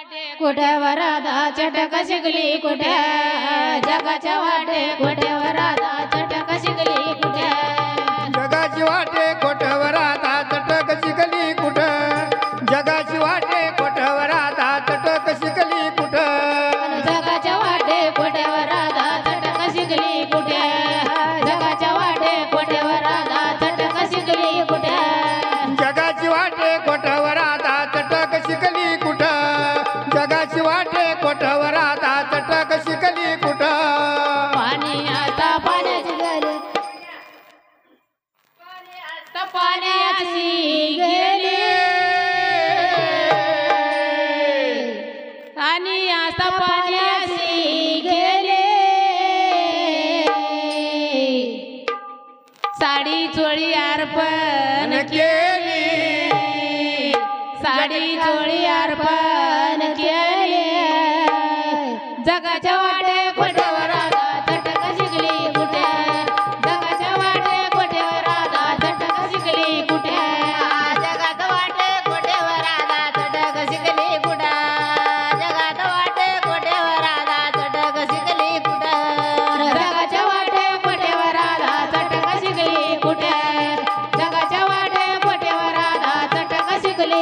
कुठे वरादा चटक शिकली कुठे जगाच्या वाटे कुठे वरादा चटक शिकली कुठे जगाची वाटे कोठवर आता चटक शिकली कुठं? जगाची वाटे कोठवर आता चटक शिकली कुठं? जगाच्या वाटे कुठे वरादा चटक शिकली कुठे जगाच्या वाटे कुठे वरादा चटक शिकली कुठे जगाची वाटे कोठवर साडी चोळी अर्पण केली. साडी चोळी अर्पण केली. जगाच्या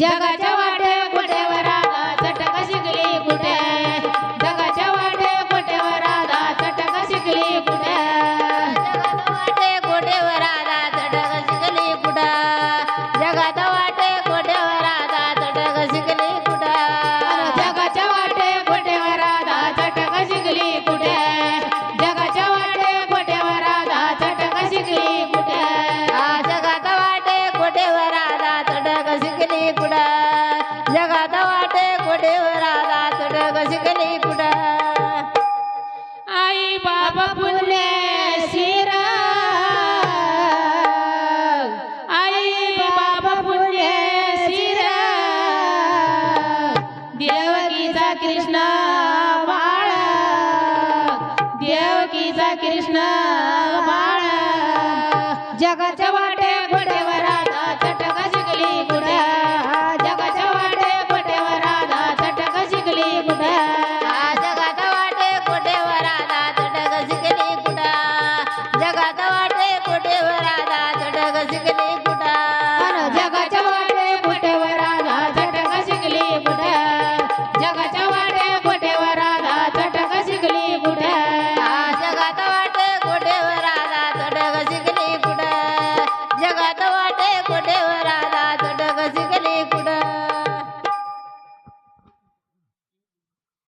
जगत गले पुडा आई बाबा पुण्य शिरा. आई बाबा पुण्य शिरा. देवकीचा कृष्ण बाळा. देवकीचा कृष्ण बाळा. जगाच्या वाटे கொடே கொடே